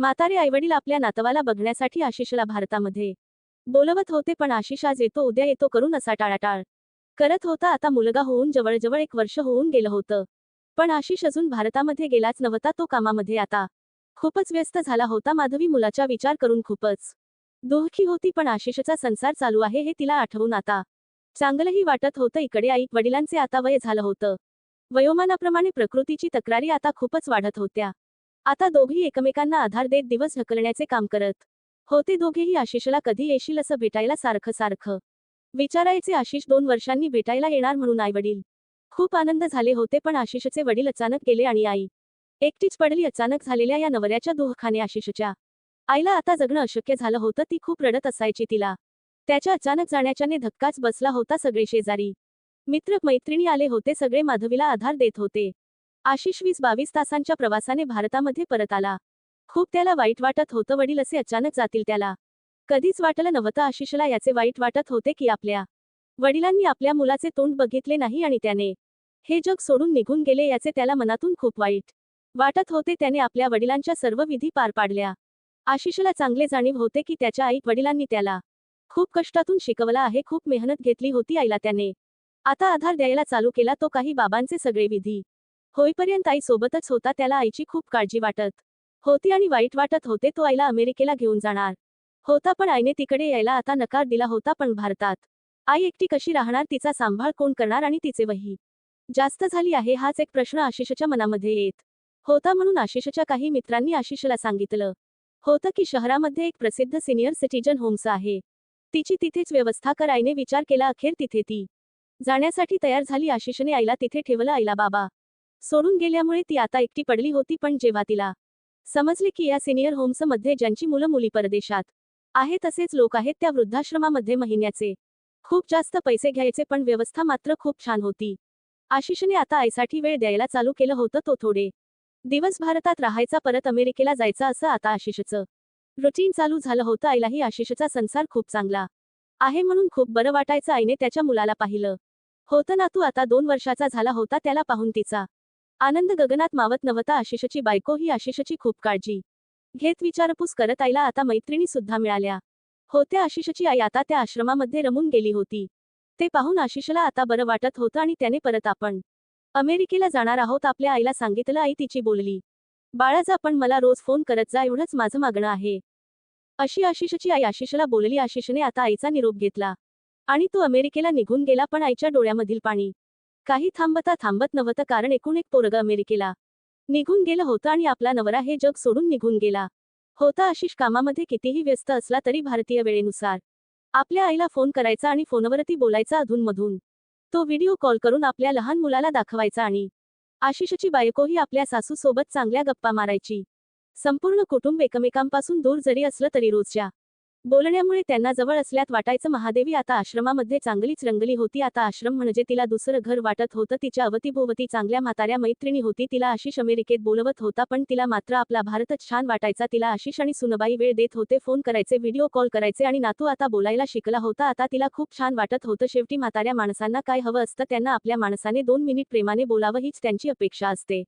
म्हातारे आईवडील आपल्या नातवाला बघण्यासाठी आशिषला भारतामध्ये. बोलवत होते पण आशिष आज येतो उद्या येतो करून असा टाळाटाळ. करत होता आता मुलगा होऊन जवळजवळ एक वर्ष होऊन गेलं होतं. पण आशिष अजून भारतामध्ये गेलाच नव्हता तो कामामध्ये आता. खूपच व्यस्त झाला होता माधवी मुलाचा विचार करून खूपच. दुःखी होती पण आशिषचा संसार चालू आहे हे तिला आठवून आता. चांगलंही वाटत होतं इकडे आई वडिलांचे आता वय झालं होतं. वयोमानाप्रमाणे प्रकृतीची तक्रारी आता खूपच वाढत होत्या. आता दोघी एकमेकांना आधार देत दिवस ढकलण्याचे काम करत. होते दोघेही आशिषला कधी येशील असं भेटायला सारखं सारखं. विचारायचे आशिष दोन वर्षांनी भेटायला येणार म्हणून आई वडील खूप आनंद झाले होते पण आशिषचे वडील अचानक गेले आणि आई. एकटीच पडली अचानक झालेल्या या नवऱ्याच्या दुःखाने आशिषच्या. आईला आता जगणं अशक्य झालं होतं ती खूप रडत असायची तिला. त्याच्या अचानक जाण्याच्याने धक्काच बसला होता सगळे शेजारी. मित्र मैत्रिणी आले होते सगळे माधवीला आधार देत होते. आशिष वीस बावीस तासांच्या प्रवासाने भारतामध्ये परत आला. खूप त्याला वाईट वाटत होतं वडील असे अचानक जातील त्याला. कधीच वाटलं नव्हतं आशिषला याचे वाईट वाटत होते की आपल्या वडिलांनी आपल्या मुलाचे तोंड बघितले नाही आणि त्याने हे जग सोडून निघून गेले याचे त्याला मनातून खूप वाईट वाटत होते त्याने आपल्या वडिलांच्या सर्व विधी पार पाडल्या. आशिषला चांगले जाणीव होते की त्याच्या आई वडिलांनी त्याला खूप कष्टातून शिकवला आहे खूप मेहनत घेतली होती आईला त्याने. आता आधार द्यायला चालू केला तो काही बाबांचे सगळे विधी होईपर्यंत आई सोबतच होता त्याला आईची खूप काळजी वाटत होती आणि वाईट वाटत होते तो आईला अमेरिकेला घेऊन जाणार होता पण आईने तिकडे यायला आता नकार दिला होता पण भारतात. आई एकटी कशी राहणार तिचा सांभाळ कोण करणार आणि तिचे वही? जास्त झाली आहे हाच एक प्रश्न आशिषच्या मनामध्ये येत होता म्हणून आशिषच्या काही मित्रांनी आशिषला सांगितलं होतं की शहरामध्ये एक प्रसिद्ध सिनियर सिटीजन होम्स आहे. तिची तिथेच व्यवस्था कर आईने विचार केला अखेर तिथे ती जाण्यासाठी तयार झाली आशिषने आईला तिथे ठेवलं आईला बाबा सोडून गेल्यामुळे ती आता एकटी पडली होती पण जेव्हा तिला समजले की या सिनियर होम्समध्ये ज्यांची मुलं मुली परदेशात आहे तसेच लोक आहेत त्या वृद्धाश्रमामध्ये महिन्याचे खूप जास्त पैसे घ्यायचे पण व्यवस्था मात्र खूप छान होती. आशिषने आता आईसाठी वेळ द्यायला चालू केलं होतं तो थोडे दिवस भारतात राहायचा परत अमेरिकेला जायचा असं आता आशिषचं रुटीन चालू झालं होतं. आईलाही आशिषचा संसार खूप चांगला आहे म्हणून खूप बरं वाटायचं. आईने त्याच्या मुलाला पाहिलं. होतं ना तू आता दोन वर्षाचा झाला होता त्याला पाहून तिचा आनंद गगनात मावत नव्हता आशिषची बायको ही आशिषची खूप काळजी. घेत विचारपूस करत आईला आता मैत्रिणी सुद्धा मिळाल्या. होत्या आशिषची आई आता त्या आश्रमामध्ये रमून गेली होती. ते पाहून आशिषला आता बरं वाटत होतं आणि त्याने परत आपण अमेरिकेला जाणार आहोत आपल्या आईला सांगितलं आई तिची बोलली. बाळा जा पण मला रोज फोन करत जा एवढंच माझं मागणं आहे. अशी आशिषची आई आशिषला बोलली. आशिषने आता आईचा निरोप घेतला. आणि तो अमेरिकेला निघून गेला पण आईच्या डोळ्यामधील पाणी काही थांबता थांबत नव्हतं कारण एकूण एक पोरग अमेरिकेला निघून गेलं होतं आणि आपला नवरा हे जग सोडून निघून गेला होता. आशिष कामामध्ये कितीही व्यस्त असला तरी भारतीय वेळेनुसार आपल्या आईला फोन करायचा आणि फोनवरती बोलायचा अधूनमधून. तो व्हिडिओ कॉल करून आपल्या लहान मुलाला दाखवायचा आणि आशिषची बायकोही आपल्या सासूसोबत चांगल्या गप्पा मारायची. संपूर्ण कुटुंब एकमेकांपासून दूर जरी असलं तरी रोजच्या बोलण्यामुळे त्यांना जवळ असल्यात वाटायचं महादेवी आता आश्रमामध्ये चांगलीच रंगली होती. आता आश्रम म्हणजे तिला दुसरं घर वाटत होतं. तिच्या अवतीभोवती चांगल्या म्हाताऱ्या मैत्रिणी होती. तिला आशिष अमेरिकेत बोलवत होता पण तिला मात्र आपला भारतच छान वाटायचा. तिला आशिष आणि सुनबाई वेळ देत होते. फोन करायचे व्हिडिओ कॉल करायचे आणि नातू आता बोलायला शिकला होता. आता तिला खूप छान वाटत होतं. शेवटी म्हाताऱ्या माणसांना काय हवं असतं त्यांना आपल्या माणसाने दोन मिनिट प्रेमाने बोलावं हीच त्यांची अपेक्षा असते.